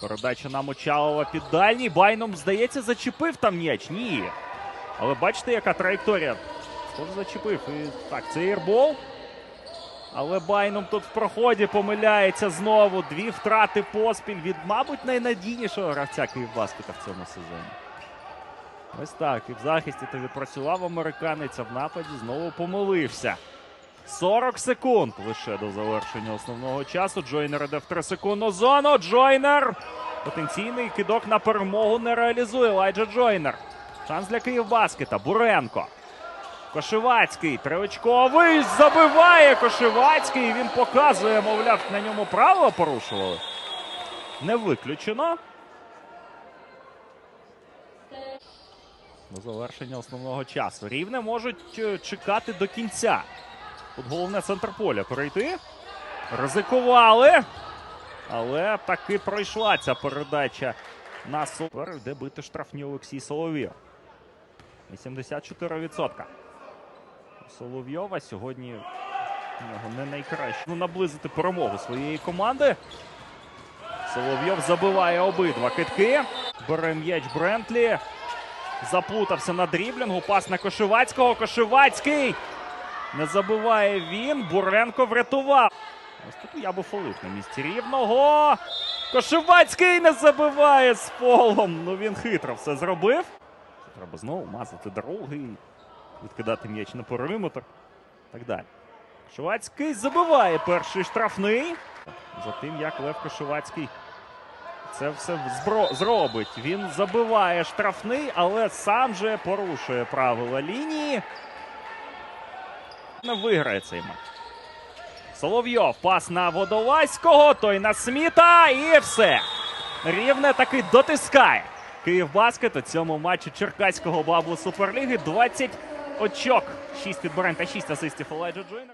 Передача на Мочалова під дальній. Байном, здається, зачепив там м'яч. Ні. Але бачите, яка траєкторія. Схоже, зачепив. І так, це ірбол. Але Байном тут в проході помиляється знову. Дві втрати поспіль від, мабуть, найнадійнішого гравця Київбаскета в цьому сезоні. Ось так. І в захисті то відпрацював американець, а в нападі знову помилився. 40 секунд лише до завершення основного часу. Джойнер іде в 3 секундну зону. Джойнер. Потенційний кидок на перемогу не реалізує. Лайджа Джойнер. Шанс для Київбаскета. Буренко. Кошевацький. Тривочковий. Забиває Кошевацький. Він показує, мовляв, на ньому правила порушували. Не виключено. До завершення основного часу. Рівне можуть е, чекати до кінця. Тут головне центр поля перейти. Ризикували. Але таки пройшла ця передача на супер, де бити штрафні Олексій Соловйов. 84%. Соловйова сьогодні нього не найкраще. Ну, наблизити перемогу своєї команди. Соловйов забиває обидва китки. Бере м'яч Брентлі. Заплутався на дріблінгу. Пас на Кошевацького. Кошевацький. Не забиває він. Буренко врятував. Ось тут я би фолив на місці рівного. Кошевацький не забиває з полом. Ну він хитро все зробив. Треба знову мазати дороги, відкидати м'яч на периметр. Так далі. Кошевацький забиває перший штрафний. За тим, як Лев Кошевацький це все збро- зробить. Він забиває штрафний, але сам же порушує правила лінії. Не виграє цей матч. Соловйов пас на Водолазького, той на Сміта і все. Рівне таки дотискає. Київбаскет у цьому матчі Черкаського бабу Суперліги 20 очок. 6 підборень та 6 асистів Олайджа Джойнер.